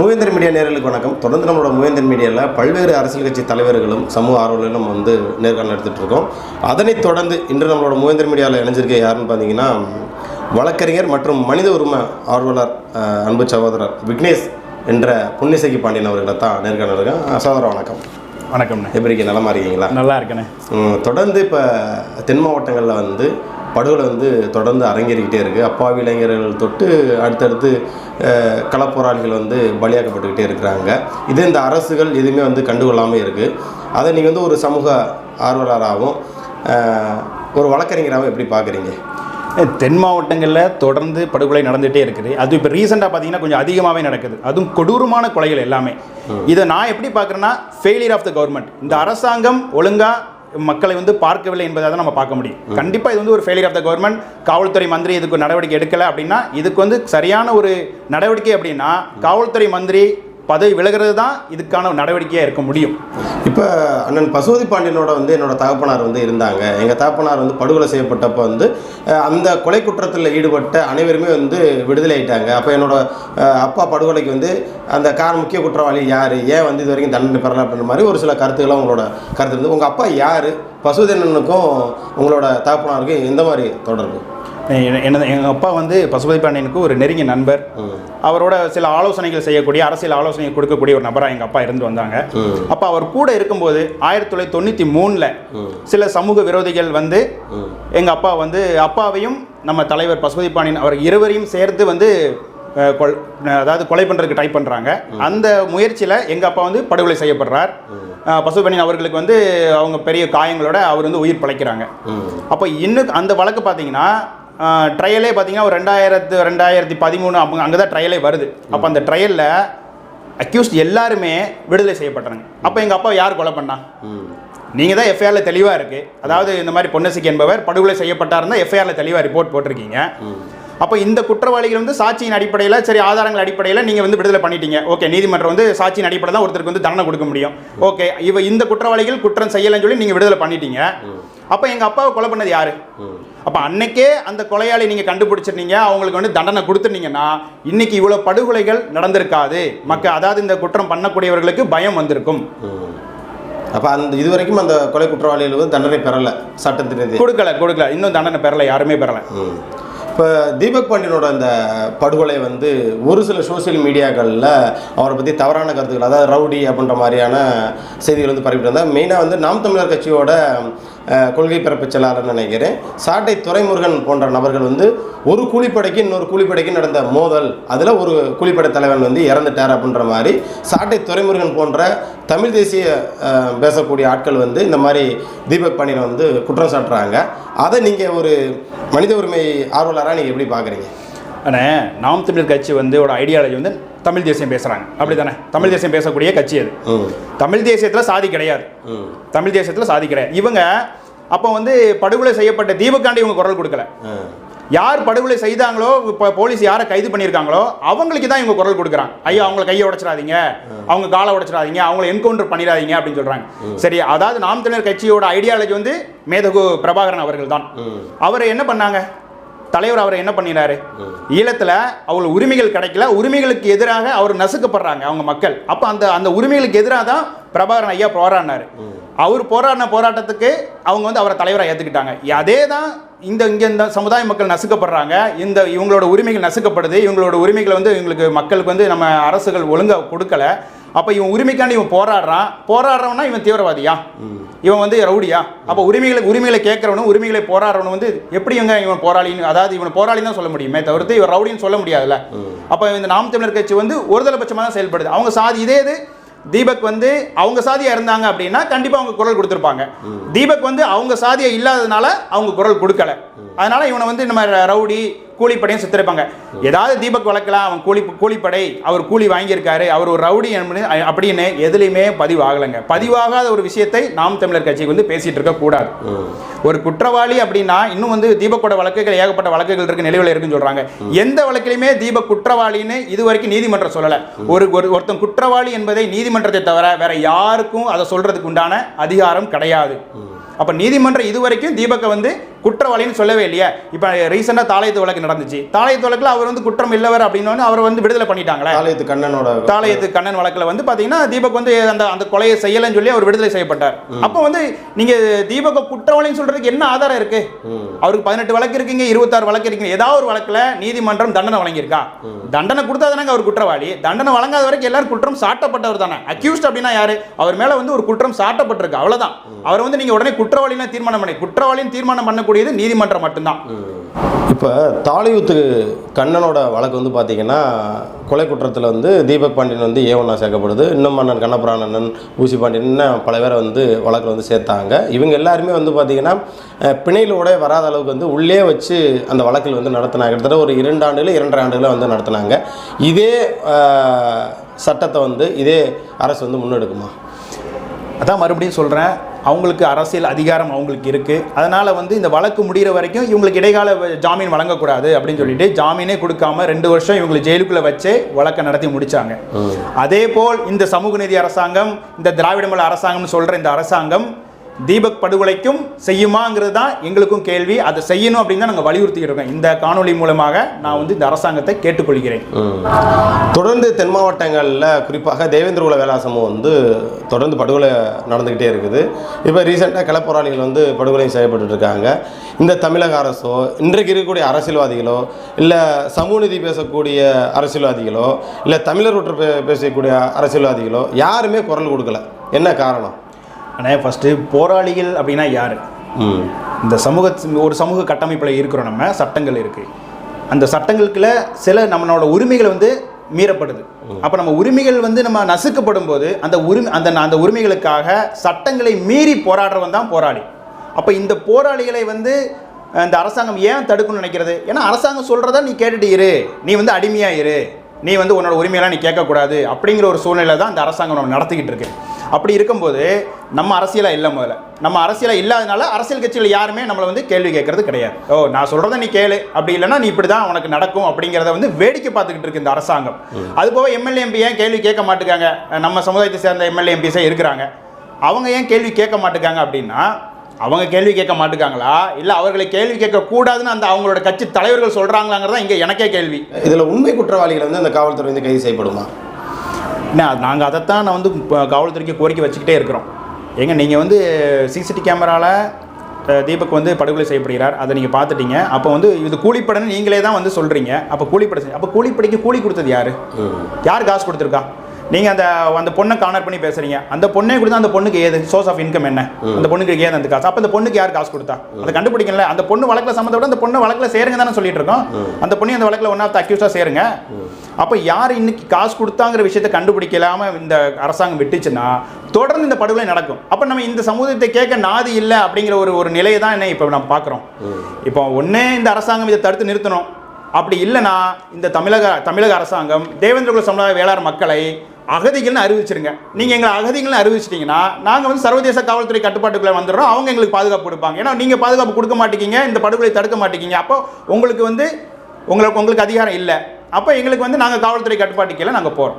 மூவேந்தர் media நேர்களுக்கு வணக்கம். தொடர்ந்து நம்மளோட மூவேந்தர் மீடியாவில் பல்வேறு அரசியல் கட்சி தலைவர்களும் சமூக ஆர்வலர்களும் வந்து நேர்காணல் எடுத்துகிட்டு இருக்கோம். அதனைத் தொடர்ந்து இன்று நம்மளோட மூவேந்தர் மீடியாவில் இணைஞ்சிருக்க யாருன்னு பார்த்தீங்கன்னா வழக்கறிஞர் மற்றும் மனித உரிமை ஆர்வலர் அன்பு சகோதரர் விக்னேஷ் என்ற புண்ணிசகி பாண்டியன் அவர்களை தான் நேர்காணல் இருக்கேன் சகோதரர் வணக்கம். வணக்கம்ண்ணே. எப்படி இருக்கீங்க? நலமா இருக்கீங்களா? நல்லா இருக்கேண்ணே. தொடர்ந்து இப்போ தென் மாவட்டங்களில் வந்து படுகொலை வந்து தொடர்ந்து அரங்கேறிக்கிட்டே இருக்குது அப்பாவி இளைஞர்கள் தொட்டு அடுத்தடுத்து களப்போராளிகள் வந்து பலியாக்கப்பட்டுக்கிட்டே இருக்கிறாங்க. இது இந்த அரசுகள் எதுவுமே வந்து கண்டுகொள்ளாமல் இருக்குது அதை நீங்கள் வந்து ஒரு சமூக ஆர்வலராகவும் ஒரு வழக்கறிஞராகவும் எப்படி பார்க்குறீங்க தென் மாவட்டங்களில் தொடர்ந்து படுகொலை நடந்துகிட்டே இருக்குது. அது இப்போ ரீசெண்டாக பார்த்தீங்கன்னா கொஞ்சம் அதிகமாகவே நடக்குது. அதுவும் கொடூரமான கொலைகள் எல்லாமே. இதை நான் எப்படி பார்க்குறேன்னா ஃபெயிலியர் ஆஃப் த கவர்மெண்ட் இந்த அரசாங்கம் ஒழுங்காக மக்களை வந்து பார்க்கவில்லை என்பதை தான் நம்ம பார்க்க முடியும். கண்டிப்பாக இது வந்து ஒரு ஃபெயிலியர் ஆஃப் த கவர்மெண்ட் காவல்துறை மந்திரி இதுக்கு நடவடிக்கை எடுக்கலை அப்படின்னா இதுக்கு வந்து சரியான ஒரு நடவடிக்கை அப்படின்னா காவல்துறை மந்திரி பதவி விலகிறது தான் இதுக்கான நடவடிக்கையாக இருக்க முடியும். இப்போ அண்ணன் பசுபதி பாண்டியனோட வந்து என்னோட தகப்பனார் வந்து இருந்தாங்க. எங்கள் தகப்பனார் வந்து படுகொலை செய்யப்பட்டப்போ வந்து அந்த கொலை குற்றத்தில் ஈடுபட்ட அனைவருமே வந்து விடுதலை ஆயிட்டாங்க. அப்போ என்னோட அப்பா படுகொலைக்கு வந்து அந்த கார் முக்கிய குற்றவாளி யார்? ஏன் வந்து இது வரைக்கும் தண்டனை பெறலாம் அப்படின்ற மாதிரி ஒரு சில கருத்துக்களும் உங்களோட கருத்து இருந்து உங்கள் அப்பா யார்? பசுபதி அண்ணனுக்கும் உங்களோட தகப்பனாருக்கும் எந்த மாதிரி தொடர்பு? எனது எங்கள் அப்பா வந்து பசுபதி பாண்டியனுக்கு ஒரு நெருங்கிய நண்பர். அவரோட சில ஆலோசனைகள் செய்யக்கூடிய அரசியல் ஆலோசனை கொடுக்கக்கூடிய ஒரு நபராக எங்கள் அப்பா இருந்து வந்தாங்க. அப்போ அவர் கூட இருக்கும்போது ஆயிரத்தி தொள்ளாயிரத்தி தொண்ணூற்றி மூணில் சில சமூக விரோதிகள் வந்து எங்கள் அப்பா வந்து அப்பாவையும் நம்ம தலைவர் பசுபதி பாண்டியன் அவர் இருவரையும் சேர்த்து வந்து கொல் அதாவது கொலை பண்ணுறதுக்கு ட்ரை பண்ணுறாங்க அந்த முயற்சியில் எங்கள் அப்பா வந்து படுகொலை செய்யப்படுறார். பாண்டியன் அவர்களுக்கு வந்து அவங்க பெரிய காயங்களோட அவர் வந்து உயிர் பிழைக்கிறாங்க. அப்போ இன்னும் அந்த வழக்கு பார்த்தீங்கன்னா ட்ரையலே பார்த்தீங்கன்னா ஒரு ரெண்டாயிரத்து ரெண்டாயிரத்தி பதிமூணு அவங்க அங்கே தான் ட்ரையலே வருது. அப்போ அந்த ட்ரையலில் அக்யூஸ்ட் எல்லாருமே விடுதலை செய்யப்பட்டாங்க அப்போ எங்கள் அப்பா யார் கொலை பண்ணா? நீங்கள் தான் எஃப்ஐஆரில் தெளிவாக இருக்குது அதாவது இந்த மாதிரி பொன்னசிக்கு என்பவர் படுகொலை செய்யப்பட்டாருந்தா எஃப்ஐஆரில் தெளிவாக ரிப்போர்ட் போட்டிருக்கீங்க. அப்போ இந்த குற்றவாளிகள் வந்து சாட்சியின் அடிப்படையில் சரி ஆதாரங்கள் அடிப்படையில் நீங்கள் வந்து விடுதலை பண்ணிட்டீங்க. ஓகே நீதிமன்றம் வந்து சாட்சியின் அடிப்படையில் தான் ஒருத்தருக்கு வந்து தண்டனை கொடுக்க முடியும். ஓகே இவ இந்த குற்றவாளிகள் குற்றம் செய்யலைன்னு சொல்லி நீங்கள் விடுதலை பண்ணிட்டீங்க. அப்போ எங்கள் அப்பாவை கொலை பண்ணது யாரு? அப்போ அன்னைக்கே அந்த கொலையாளி நீங்கள் கண்டுபிடிச்சிருந்தீங்க. அவங்களுக்கு வந்து தண்டனை கொடுத்துருந்தீங்கன்னா இன்னைக்கு இவ்வளோ படுகொலைகள் நடந்திருக்காது. மக்கள் அதாவது இந்த குற்றம் பண்ணக்கூடியவர்களுக்கு பயம் வந்திருக்கும். அப்போ அந்த இது வரைக்கும் அந்த கொலை குற்றவாளிகள் வந்து தண்டனை பெறலை சட்டத்தின். கொடுக்கல கொடுக்கல. இன்னும் தண்டனை பெறல யாருமே பெறல. இப்போ தீபக் பாண்டியனோட அந்த படுகொலை வந்து ஒரு சில சோஷியல் மீடியாக்களில் அவரை பற்றி தவறான கருத்துக்கள் அதாவது ரவுடி அப்படின்ற மாதிரியான செய்திகள் வந்து பரப்பிட்டு இருந்தால் மெயினாக வந்து நாம் தமிழர் கட்சியோட கொள்கை பிறப்பு செயலாளர்னு நினைக்கிறேன். சாட்டை துரைமுருகன் போன்ற நபர்கள் வந்து ஒரு கூலிப்படைக்கு இன்னொரு கூலிப்படைக்கு நடந்த மோதல் அதில் ஒரு கூலிப்படை தலைவன் வந்து இறந்துட்டார் அப்படின்ற மாதிரி சாட்டை துரைமுருகன் போன்ற தமிழ் தேசிய பேசக்கூடிய ஆட்கள் வந்து இந்த மாதிரி தீபக் பாண்டியனை வந்து குற்றம் சாட்டுறாங்க. அதை நீங்கள் ஒரு மனித உரிமை ஆர்வலர் ஆர்வலராக நீங்கள் எப்படி பார்க்குறீங்க ஆனால் நாம் தமிழர் கட்சி வந்து ஒரு ஐடியாலஜி வந்து தமிழ் தேசியம் பேசுகிறாங்க அப்படி தானே தமிழ் தேசியம் பேசக்கூடிய கட்சி அது. தமிழ் தேசியத்தில் சாதி கிடையாது. தமிழ் தேசியத்தில் சாதி கிடையாது. இவங்க அப்போ வந்து படுகொலை செய்யப்பட்ட தீபக்காண்டி இவங்க குரல் கொடுக்கல. யார் படுகொலை செய்தாங்களோ இப்போ போலீஸ் யாரை கைது பண்ணியிருக்காங்களோ அவங்களுக்கு தான் இவங்க குரல் கொடுக்குறாங்க. ஐயோ அவங்கள கையை உடைச்சிடாதீங்க. அவங்க காலை உடைச்சிடாதீங்க. அவங்கள என்கவுண்டர் பண்ணிடாதீங்க அப்படின்னு சொல்றாங்க. சரி அதாவது நாம் தமிழர் கட்சியோட ஐடியாலஜி வந்து மேதகு பிரபாகரன் அவர்கள் தான். அவர் என்ன பண்ணாங்க? தலைவர் அவர் என்ன பண்ணினாரு ஈழத்தில் அவங்களுக்கு உரிமைகள் கிடைக்கல. உரிமைகளுக்கு எதிராக அவர் நசுக்கப்படுறாங்க அவங்க மக்கள். அப்போ அந்த அந்த உரிமைகளுக்கு எதிராக தான் பிரபாகரன் ஐயா போராடினார். அவர் போராடின போராட்டத்துக்கு அவங்க வந்து அவரை தலைவராக ஏற்றுக்கிட்டாங்க அதே தான் இந்த இங்கே இந்த சமுதாய மக்கள் நசுக்கப்படுறாங்க. இந்த இவங்களோட உரிமைகள் நசுக்கப்படுது. இவங்களோட உரிமைகளை வந்து இவங்களுக்கு மக்களுக்கு வந்து நம்ம அரசுகள் ஒழுங்காக கொடுக்கல. அப்போ இவன் உரிமைக்காண்டி இவன் போராடுறான். போராடுறவனா இவன் தீவிரவாதியா? இவன் வந்து ரவுடியா? அப்போ உரிமைகளை உரிமைகளை கேட்கறவனும் உரிமைகளை போராடுறவனும் வந்து எப்படி இவங்க இவன் போராளின்னு அதாவது இவன் போராளி தான் சொல்ல முடியுமே தவிர்த்து இவன் ரவுடின்னு சொல்ல முடியாதுல்ல. அப்போ இந்த நாம் தமிழர் கட்சி வந்து ஒருதலைபட்சமாக தான் செயல்படுது. அவங்க சாதி இதே இது. தீபக் வந்து அவங்க சாதியா இருந்தாங்க அப்படின்னா கண்டிப்பா அவங்க குரல் கொடுத்துருப்பாங்க. தீபக் வந்து அவங்க சாதியா இல்லாததுனால அவங்க குரல் கொடுக்கல. அதனால இவனை வந்து நம்ம ரவுடி கூலிப்படையும் சித்தரிப்பாங்க. ஏதாவது தீபக் வழக்கலாம் அவன் கூலி கூலிப்படை அவர் கூலி வாங்கியிருக்காரு அவர் ஒரு ரவுடி அப்படின்னு எதுலையுமே பதிவாகலைங்க. பதிவாகாத ஒரு விஷயத்தை நாம் தமிழர் கட்சிக்கு வந்து பேசிட்டு இருக்க கூடாது. ஒரு குற்றவாளி அப்படின்னா இன்னும் வந்து தீபக்கோட வழக்குகள் ஏகப்பட்ட வழக்குகள் இருக்கு நிலுவையில் இருக்குன்னு சொல்றாங்க. எந்த வழக்கிலுமே தீபக் குற்றவாளின்னு இது வரைக்கும் நீதிமன்றம் சொல்லல. ஒரு ஒரு- ஒருத்தன் குற்றவாளி என்பதை நீதிமன்றத்தை தவிர வேற யாருக்கும் அதை சொல்றதுக்கு உண்டான அதிகாரம் கிடையாது. அப்ப நீதிமன்றம் இது வரைக்கும் தீபக்கை வந்து குற்றவாளின்னு சொல்லவே இல்லையே. இப்போ ரீசெண்டாக தாளையத்து வழக்கு நடந்துச்சு. தாளையத்து வழக்கில் அவர் வந்து குற்றம் இல்லவர் அப்படின்னு அவர் வந்து விடுதலை பண்ணிட்டாங்களே. ஆலயத்து கண்ணனோட தாளையத்து கண்ணன் வழக்கில் வந்து பார்த்தீங்கன்னா தீபக் வந்து அந்த அந்த கொலையை செய்யலைன்னு சொல்லி அவர் விடுதலை செய்யப்பட்டார். அப்போ வந்து நீங்கள் தீபக் குற்றவாளின்னு சொல்றதுக்கு என்ன ஆதாரம் இருக்கு. அவருக்கு பதினெட்டு வழக்கு இருக்கீங்க இருபத்தாறு வழக்கு இருக்கீங்க. ஏதாவது ஒரு வழக்கில் நீதிமன்றம் தண்டனை வழங்கியிருக்கா? தண்டனை கொடுத்தா தானே அவர் குற்றவாளி. தண்டனை வழங்காத வரைக்கும் எல்லாரும் குற்றம் சாட்டப்பட்டவர் தானே. அக்யூஸ்ட் அப்படின்னா யாரு? அவர் மேல வந்து ஒரு குற்றம் சாட்டப்பட்டிருக்கு. அவ்வளவுதான். அவர் வந்து நீங்க உடனே குற்றவாளின்னு தீர்மானம் பண்ணி குற்றவாளின்னு தீர்மானம் பண்ணக்கூடியது நீதிமன்றம் மட்டும்தான். இப்போ தாலியூத்து கண்ணனோட வழக்கு வந்து பார்த்தீங்கன்னா கொலை குற்றத்தில் வந்து தீபக் பாண்டியன் வந்து ஏ ஒன்றா சேர்க்கப்படுது. இன்னும் மன்னன் கண்ணபிராணன் ஊசி பாண்டியன் பல பேரை வந்து வழக்கில் வந்து சேர்த்தாங்க. இவங்க எல்லாருமே வந்து பார்த்தீங்கன்னா பிணையிலோட வராத அளவுக்கு வந்து உள்ளே வச்சு அந்த வழக்கில் வந்து நடத்தினாங்க. கிட்டத்தட்ட ஒரு இரண்டு ஆண்டுகள் இரண்டரை ஆண்டுகளை வந்து நடத்தினாங்க. இதே சட்டத்தை வந்து இதே அரசு வந்து முன்னெடுக்குமா? அதான் மறுபடியும் சொல்கிறேன் அவங்களுக்கு அரசியல் அதிகாரம் அவங்களுக்கு இருக்குது அதனால் வந்து இந்த வழக்கு முடிகிற வரைக்கும் இவங்களுக்கு இடைக்கால ஜாமீன் வழங்கக்கூடாது அப்படின்னு சொல்லிட்டு ஜாமீனே கொடுக்காம ரெண்டு வருஷம் இவங்களை ஜெயிலுக்குள்ளே வச்சே வழக்கை நடத்தி முடிச்சாங்க. அதே போல் இந்த சமூக நீதி அரசாங்கம் இந்த திராவிடமல அரசாங்கம்னு சொல்கிற இந்த அரசாங்கம் தீபக் படுகொலைக்கும் செய்யுமாங்கிறது தான் எங்களுக்கும் கேள்வி. அதை செய்யணும் அப்படின்னு தான் நாங்கள் வலியுறுத்திக்கிட்டு இருக்கோம். இந்த காணொளி மூலமாக நான் வந்து இந்த அரசாங்கத்தை கேட்டுக்கொள்கிறேன். தொடர்ந்து தென் மாவட்டங்களில் குறிப்பாக தேவேந்திர குல வேளா சமூகம் வந்து தொடர்ந்து படுகொலை நடந்துக்கிட்டே இருக்குது. இப்போ ரீசெண்டாக களப்போராளிகள் வந்து படுகொலை செய்யப்பட்டுட்டு இருக்காங்க. இந்த தமிழக அரசோ இன்றைக்கு இருக்கக்கூடிய அரசியல்வாதிகளோ இல்லை சமூகநீதி பேசக்கூடிய அரசியல்வாதிகளோ இல்லை தமிழர் ஒற்று பே பேசக்கூடிய அரசியல்வாதிகளோ யாருமே குரல் கொடுக்கல. என்ன காரணம்? ஆனால் ஃபஸ்ட்டு போராளிகள் அப்படின்னா யார்? இந்த சமூக ஒரு சமூக கட்டமைப்பில் இருக்கிறோம் நம்ம சட்டங்கள் இருக்குது அந்த சட்டங்களுக்குள்ள சில நம்மளோட உரிமைகள் வந்து மீறப்படுது. அப்போ நம்ம உரிமைகள் வந்து நம்ம நசுக்கப்படும் போது அந்த உரிமை அந்த அந்த உரிமைகளுக்காக சட்டங்களை மீறி போராடுறவன் தான் போராளி. அப்போ இந்த போராளிகளை வந்து இந்த அரசாங்கம் ஏன் தடுக்கணும்னு நினைக்கிறது? ஏன்னா அரசாங்கம் சொல்கிறத நீ கேட்டுட்டு இரு. நீ வந்து அடிமையா இரு. நீ வந்து உன்னோட உரிமையெல்லாம் நீ கேட்கக்கூடாது அப்படிங்கிற ஒரு சூழ்நிலை தான் இந்த அரசாங்கம் நம்ம நடத்திக்கிட்டு இருக்கு. அப்படி இருக்கும்போது நம்ம அரசியலாக இல்லை முதல்ல. நம்ம அரசியலாக இல்லாதனால அரசியல் கட்சிகள் யாருமே நம்மளை வந்து கேள்வி கேட்கறது கிடையாது. ஓ நான் சொல்கிறத நீ கேளு. அப்படி இல்லைன்னா நீ இப்படி தான் உனக்கு நடக்கும் அப்படிங்கிறத வந்து வேடிக்கை பார்த்துக்கிட்டு இருக்கு இந்த அரசாங்கம். அது போக எம்எல்ஏ எம்பி ஏன் கேள்வி கேட்க மாட்டேங்காங்க நம்ம சமுதாயத்தை சேர்ந்த எம்எல்ஏ எம்பிஸே இருக்கிறாங்க. அவங்க ஏன் கேள்வி கேட்க மாட்டேங்காங்க அப்படின்னா அவங்க கேள்வி கேட்க மாட்டேங்காங்களா இல்லை அவர்களை கேள்வி கேட்கக்கூடாதுன்னு அந்த அவங்களோட கட்சி தலைவர்கள் சொல்கிறாங்களாங்கிறதா இங்கே எனக்கே கேள்வி. இதில் உண்மை குற்றவாளிகள் வந்து அந்த காவல்துறை வந்து கைது செய்யப்படுமா? என்ன நாங்கள் அதைத்தான் நான் வந்து காவல்துறைக்கு கோரிக்கை வச்சுக்கிட்டே இருக்கிறோம். ஏங்க நீங்கள் வந்து சிசிடி கேமராவில் தீபக் வந்து படுகொலை செய்யப்படுகிறார். அதை நீங்கள் பார்த்துட்டீங்க. அப்போ வந்து இது கூலிப்படன்னு நீங்களே தான் வந்து சொல்கிறீங்க அப்போ கூலிப்படை அப்போ கூலிப்படைக்கு கூலி கொடுத்தது யார்? யார் காசு கொடுத்துருக்கா? நீங்கள் அந்த அந்த பொண்ணை கார்னர் பண்ணி பேசுறீங்க. அந்த பொண்ணே கொடுத்தா அந்த பொண்ணுக்கு ஏது? சோர்ஸ் ஆஃப் இன்கம் என்ன? அந்த பொண்ணுக்கு ஏது அந்த காசு? அப்போ அந்த பொண்ணுக்கு யார் காசு கொடுத்தா? அதை கண்டுபிடிக்கல அந்த பொண்ணு வழக்கில் சம்மந்தப்பட்ட அந்த பொண்ணு வழக்கில் சேருங்க தானே சொல்லிட்டு இருக்கோம். அந்த பொண்ணு அந்த வழக்கில் ஒன் ஆஃப் த சேருங்க. அப்போ யார் இன்னைக்கு காசு கொடுத்தாங்கிற விஷயத்தை கண்டுபிடிக்கலாம இந்த அரசாங்கம் விட்டுச்சுன்னா தொடர்ந்து இந்த படுகொலை நடக்கும். அப்போ நம்ம இந்த சமூகத்தை கேட்க நாதி இல்லை அப்படிங்கிற ஒரு ஒரு நிலையை தான் என்ன இப்போ நம்ம பார்க்குறோம். இப்போ ஒன்றே இந்த அரசாங்கம் இதை தடுத்து நிறுத்தணும். அப்படி இல்லைன்னா இந்த தமிழக தமிழக அரசாங்கம் தேவேந்திரகுல சமுதாய வேளாண் மக்களை அகதிகள்னு அறிவிச்சிருங்க. நீங்கள் எங்களை அகதிகள்னு அறிவிச்சிட்டிங்கன்னா நாங்கள் வந்து சர்வதேச காவல்துறை கட்டுப்பாட்டுக்குள்ளே வந்துடுறோம். அவங்க எங்களுக்கு பாதுகாப்பு கொடுப்பாங்க. ஏன்னா நீங்கள் பாதுகாப்பு கொடுக்க மாட்டேங்கிங்க இந்த படுகொலை தடுக்க மாட்டேங்கிங்க அப்போ உங்களுக்கு வந்து உங்களுக்கு உங்களுக்கு அதிகாரம் இல்லை. அப்போ எங்களுக்கு வந்து நாங்கள் காவல்துறை கட்டுப்பாட்டுக்கெல்லாம் நாங்கள் போகிறோம்